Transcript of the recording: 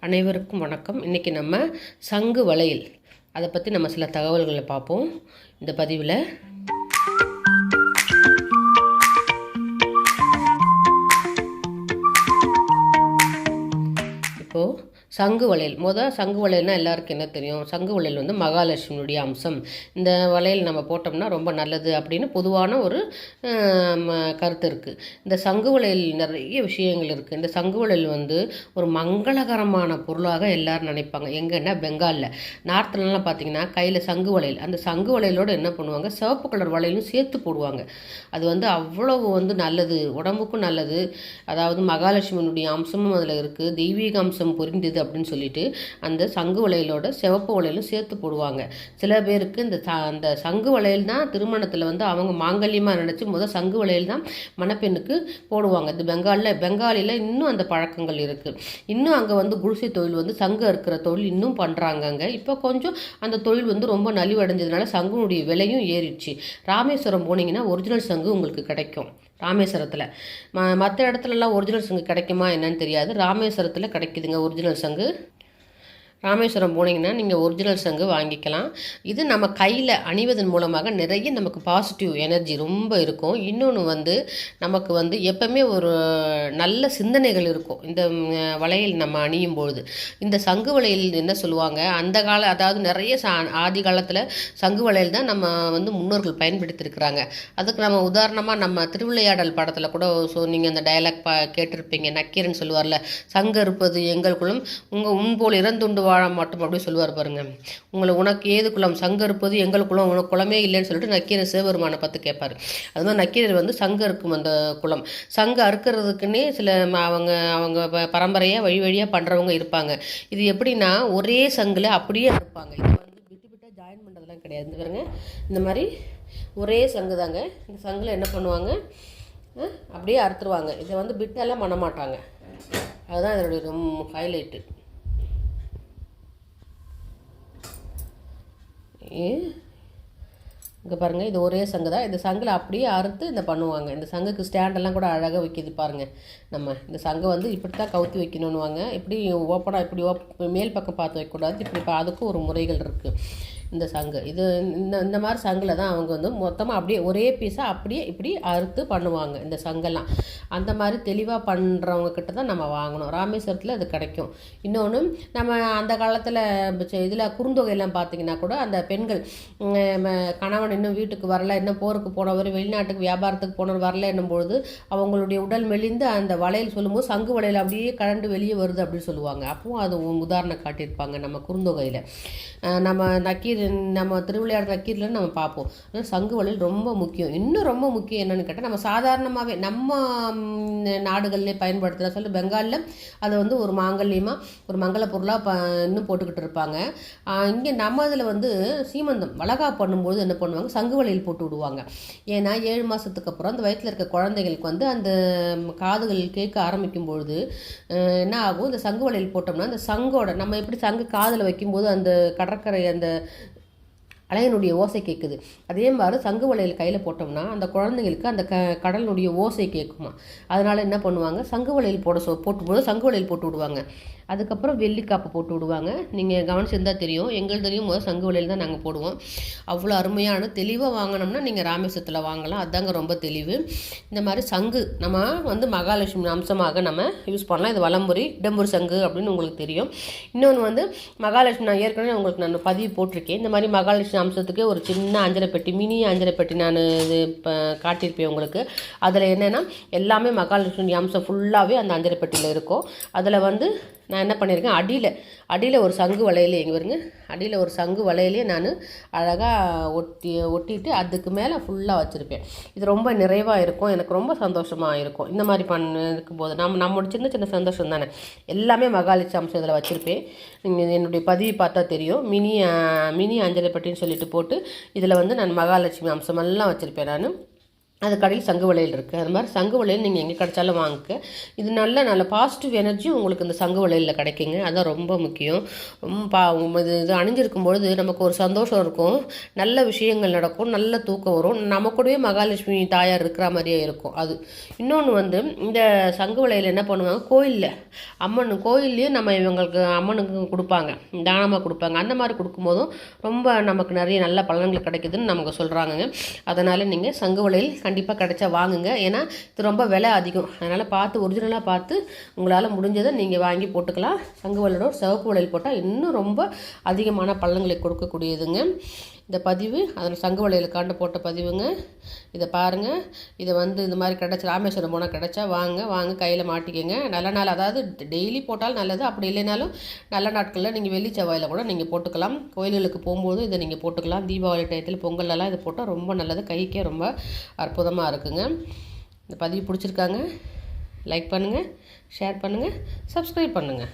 அனைவருக்கும் வணக்கம். இன்றைக்கி நம்ம சங்கு வளையல். அதை பற்றி நம்ம சில தகவல்களை பார்ப்போம். இந்த பதிவில். இப்போது சங்கு வளையல். மொதல் சங்கு வளையல்னா எல்லாருக்கும் என்ன தெரியும்? சங்கு வளையல் வந்து மகாலட்சுமியுடைய அம்சம். இந்த வளையல் நம்ம போட்டோம்னா ரொம்ப நல்லது அப்படின்னு பொதுவான ஒரு கருத்து இருக்குது இந்த சங்கு வளையல் நிறைய விஷயங்கள் இருக்குது இந்த சங்கு வளையல் வந்து ஒரு மங்களகரமான பொருளாக எல்லாரும் நினைப்பாங்க. எங்கன்னா பெங்காலில். நார்த்லலாம் பார்த்தீங்கன்னா கையில் சங்கு வளையல். அந்த சங்கு வளையலோடு என்ன பண்ணுவாங்க? சிவப்பு கலர் வளையலும் சேர்த்து போடுவாங்க. அது வந்து அவ்வளவு வந்து நல்லது. உடம்புக்கும் நல்லது. அதாவது மகாலட்சுமியினுடைய அம்சமும் அதில் இருக்குது தெய்வீக அம்சம் புரிந்தது அப்படின்னு சொல்லிட்டு அந்த சங்கு வளையலோட சிவப்பு வளையலும் சேர்த்து போடுவாங்க. சில பேருக்கு இந்த அந்த சங்கு வளையல் தான் திருமணத்தில் வந்து அவங்க மாங்கல்யமாக நினச்சி முதல் சங்கு வளையல் தான் மணப்பெண்ணுக்கு போடுவாங்க. இந்த பெங்காலில் பெங்காலியில் இன்னும் அந்த பழக்கங்கள் இருக்குது இன்னும் அங்கே வந்து குடிசை தொழில் வந்து சங்கு அறுக்கிற தொழில் இன்னும் பண்ணுறாங்க அங்கே இப்போ கொஞ்சம் அந்த தொழில் வந்து ரொம்ப நலிவடைஞ்சதுனால சங்குனுடைய விலையும் ஏறிடுச்சு. ராமேஸ்வரம் போனீங்கன்னா ஒரிஜினல் சங்கு உங்களுக்கு கிடைக்கும். ராமேஸ்வரத்தில். ம மற்ற இடத்துலலாம் ஒரிஜினல் சங்கு கிடைக்குமா என்னன்னு தெரியாது. ராமேஸ்வரத்தில் கிடைக்குதுங்க ஒரிஜினல் சங்கு ராமேஸ்வரம் போனீங்கன்னா நீங்கள் ஒரிஜினல் சங்கு வாங்கிக்கலாம். இது நம்ம கையில் அணிவதன் மூலமாக நிறைய நமக்கு பாசிட்டிவ் எனர்ஜி ரொம்ப இருக்கும். இன்னொன்று வந்து நமக்கு வந்து எப்பவுமே ஒரு நல்ல சிந்தனைகள் இருக்கும். இந்த வளையல் நம்ம அணியும் பொழுது. இந்த சங்கு வளையல் என்ன சொல்லுவாங்க? அந்த கால அதாவது நிறைய சா ஆதி காலத்தில் சங்கு வளையல் தான் நம்ம வந்து முன்னோர்கள் பயன்படுத்தியிருக்கிறாங்க. அதுக்கு நம்ம உதாரணமாக நம்ம திருவிளையாடல் படத்தில் கூட ஸோ நீங்கள் அந்த டயலாக் பா கேட்டிருப்பீங்க. நக்கீரன் சொல்லுவார்ல சங்கு இருப்பது எங்களுக்குள்ளும் உங்கள் உன் போல் இறந்துண்டு வாழ மாட்டோம் அப்படி சொல்லுவார் பாருங்க. உங்களை உனக்கு ஏது குளம் சங்கு இருப்பது எங்கள் குளம் உனக்கு குலமே இல்லைன்னு சொல்லிட்டு நக்கீரர் சிவபெருமானை பார்த்து கேட்பாரு. அது மாதிரி நக்கீரர் வந்து சங்கம் இருக்கும் அந்த குளம் சங்கம் அறுக்கிறதுக்குன்னே சில ம- அவங்க அவங்க ப- பரம்பரையாக வழி வழியாக பண்ணுறவங்க இருப்பாங்க. இது எப்படின்னா ஒரே சங்கில் அப்படியே அறுப்பாங்க இது வந்து விட்டு விட்டால் ஜாயின் பண்ணுறதுலாம் கிடையாது. பாருங்க. இந்த மாதிரி ஒரே சங்கு தாங்க. இந்த சங்கில் என்ன பண்ணுவாங்க? அப்படியே அறுத்துருவாங்க. இதை வந்து பிட்டெல்லாம் பண்ண மாட்டாங்க. அதுதான் இதனுடைய ரொம்ப ஹைலைட்டு இங்கே பாருங்கள் இது ஒரே சங்கு தான். இந்த சங்கில் அப்படியே அறுத்து இந்த பண்ணுவாங்க. இந்த சங்குக்கு ஸ்டாண்டெல்லாம் கூட அழகாக வைக்கிது பாருங்கள் நம்ம இந்த சங்கை வந்து இப்படி தான் கவுத்தி வைக்கணுன்னுவாங்க இப்படி ஓப்பனாக இப்படி ஓப் மேல் பக்கம் பார்த்து வைக்கக்கூடாது. இப்படி பா- அதுக்கும் ஒரு முறைகள் இருக்குது இந்த சங்கு. இது இந்த இந்த மாதிரி சங்கில் தான் அவங்க வந்து மொத்தமாக அப்படியே ஒரே பீஸாக அப்படியே இப்படி அறுத்து பண்ணுவாங்க இந்த சங்கெல்லாம். அந்த மாதிரி தெளிவாக பண்ணுறவங்க கிட்ட தான் நம்ம வாங்கணும். ராமேஸ்வரத்தில் அது கிடைக்கும். இன்னொன்று நம்ம அந்த காலத்தில் இதில் குறுந்தொகையெல்லாம் பார்த்தீங்கன்னா கூட அந்த பெண்கள் கணவன் இன்னும் வீட்டுக்கு வரல இன்னும் போருக்கு போனவர் வெளிநாட்டுக்கு வியாபாரத்துக்கு போனவர் வரல என்னும் பொழுது அவங்களுடைய உடல் மெலிந்து அந்த வளையல் சொல்லும்போது சங்கு வளையல் அப்படியே கரண்டு வெளியே வருது அப்படின்னு சொல்லுவாங்க. அப்பவும் அது உதாரணம் காட்டியிருப்பாங்க நம்ம குறுந்தொகையில். நம்ம நக்கீர் நம்ம திருவிளையாடல் நக்கீரில் நம்ம பார்ப்போம். ஆனால் சங்கு வளையல் ரொம்ப முக்கியம். இன்னும் ரொம்ப முக்கியம் என்னென்னு கேட்டால் நம்ம சாதாரணமாகவே நம்ம ம், நாடுகள்லே பயன்படுத்துகிற சொல்லி பெங்காலில் அதை வந்து ஒரு மாங்கல்யமாக ஒரு மங்கள பொருளாக ப இன்னும் போட்டுக்கிட்டு இருப்பாங்க. இங்கே நம்ம இதில் வந்து சீமந்தம் வளகா பண்ணும்போது என்ன பண்ணுவாங்க? சங்கு வளையல் போட்டு விடுவாங்க. ஏன்னா ஏழு மாதத்துக்கு அப்புறம் அந்த வயிற்றில் இருக்க குழந்தைகளுக்கு வந்து அந்த காதுகள் கேட்க ஆரம்பிக்கும் பொழுது என்ன ஆகும்? இந்த சங்கு வளையல் போட்டோம்னா அந்த சங்கோட நம்ம எப்படி சங்கு காதில் வைக்கும்போது அந்த கடற்கரை அந்த அலையனுடைய ஓசை கேட்குது அதே மாதிரி சங்கு வலையில் கையில் போட்டோம்னா அந்த குழந்தைங்களுக்கு அந்த க கடலினுடைய ஓசை கேட்குமா அதனால் என்ன பண்ணுவாங்க? சங்கு வலையில் போட சொ போட்டு போது சங்கு வலையில் போட்டு விடுவாங்க. அதுக்கப்புறம் வெள்ளிக்காப்பை போட்டு விடுவாங்க. நீங்கள் கவனிச்சிருந்தா தெரியும். எங்களுக்கு தெரியும் முதல் சங்கு வலையில் தான் நாங்கள் போடுவோம். அவ்வளோ அருமையான தெளிவாக வாங்கினோம்னா நீங்கள் ராமேஸ்வரத்தில் வாங்கலாம். அதாங்க ரொம்ப தெளிவு. இந்த மாதிரி சங்கு நம்ம வந்து மகாலட்சுமி அம்சமாக நம்ம யூஸ் பண்ணலாம். இது வலம்புரி இடம்புரி சங்கு அப்படின்னு உங்களுக்கு தெரியும். இன்னொன்று வந்து மகாலட்சுமி நான் ஏற்கனவே உங்களுக்கு நான் பதிவு போட்டிருக்கேன். இந்த மாதிரி மகாலட்சுமி அம்சத்துக்கு ஒரு சின்ன அஞ்சரை பெட்டி மினி அஞ்சரை பெட்டி நான் இது இப்போ காட்டியிருப்பேன் உங்களுக்கு. அதில் என்னென்னா எல்லாமே மகாலட்சுமி அம்சம் ஃபுல்லாகவே அந்த அஞ்சரை பெட்டியில் இருக்கும். அதில் வந்து நான் என்ன பண்ணியிருக்கேன்? அடியில் அடியில் ஒரு சங்கு வளையலே எங்கே வருங்க அடியில் ஒரு சங்கு வளையலே நான் அழகாக ஒட்டி ஒட்டிட்டு அதுக்கு மேலே ஃபுல்லாக வச்சுருப்பேன். இது ரொம்ப நிறைவாக இருக்கும். எனக்கு ரொம்ப சந்தோஷமாக இருக்கும். இந்த மாதிரி பண்ண இருக்கும்போது நம்ம நம்மளோட சின்ன சின்ன சந்தோஷம் தானே? எல்லாமே மகாலட்சுமி அம்சம் இதில் வச்சுருப்பேன் நீங்கள் என்னுடைய பதிவு பார்த்தா தெரியும். மினி மினி அஞ்சலைப்பட்டின்னு சொல்லிட்டு போட்டு இதில் வந்து நான் மகாலட்சுமி அம்சமெல்லாம் வச்சுருப்பேன் நான். அது கடையில் சங்கு வளையல் இருக்குது அது மாதிரி சங்கு வளையல் நீங்கள் எங்கே கிடைச்சாலும் வாங்கிக்க இது நல்ல நல்ல பாசிட்டிவ் எனர்ஜி உங்களுக்கு இந்த சங்கு வளையலில் கிடைக்குங்க. அதுதான் ரொம்ப முக்கியம். ரொம்ப பா இது இது அணிஞ்சிருக்கும் பொழுது நமக்கு ஒரு சந்தோஷம் இருக்கும். நல்ல விஷயங்கள் நடக்கும். நல்ல தூக்கம் வரும். நம்ம கூடவே மகாலட்சுமி தாயார் இருக்கிற மாதிரியே இருக்கும். அது இன்னொன்று வந்து இந்த சங்கு வளையல் என்ன பண்ணுவாங்க? கோயிலில். அம்மன் கோயில்லையும் நம்ம இவங்களுக்கு அம்மனுக்கு கொடுப்பாங்க. தானமாக கொடுப்பாங்க. அந்த மாதிரி கொடுக்கும்போதும் ரொம்ப நமக்கு நிறைய நல்ல பலன்கள் கிடைக்குதுன்னு நமக்கு சொல்கிறாங்கங்க அதனால் நீங்கள் சங்கு வளையல் கண்டிப்பாக கிடைச்சா வாங்குங்க. ஏன்னா இது ரொம்ப விலை அதிகம். அதனால் பார்த்து ஒரிஜினலாக பார்த்து உங்களால் முடிஞ்சதை நீங்கள் வாங்கி போட்டுக்கலாம். சங்கு வளையலோட சிவப்பு வளையல் போட்டால் இன்னும் ரொம்ப அதிகமான பள்ளங்களை கொடுக்கக்கூடியதுங்க. இந்த பதிவு அதில் சங்கு வளையலுக்காண்டு போட்ட பதிவுங்க. இதை பாருங்கள் இதை வந்து இந்த மாதிரி கிடச்சி ராமேஸ்வரம் போனால் கிடச்சா வாங்க வாங்க கையில் மாட்டிக்கங்க. நல்ல நாள். அதாவது டெய்லி போட்டாலும் நல்லது. அப்படி இல்லைனாலும் நல்ல நாட்களில் நீங்கள் வெள்ளி செவ்வாயில் கூட நீங்கள் போட்டுக்கலாம். கோயில்களுக்கு போகும்போது இதை நீங்கள் போட்டுக்கலாம். தீபாவளி டயத்தில் பொங்கல்லலாம் இதை போட்டால் ரொம்ப நல்லது. கைக்கே ரொம்ப அற்புதமாக இருக்குங்க. இந்த பதிவு பிடிச்சிருக்காங்க. லைக் பண்ணுங்கள் ஷேர் பண்ணுங்கள் சப்ஸ்கிரைப் பண்ணுங்கள்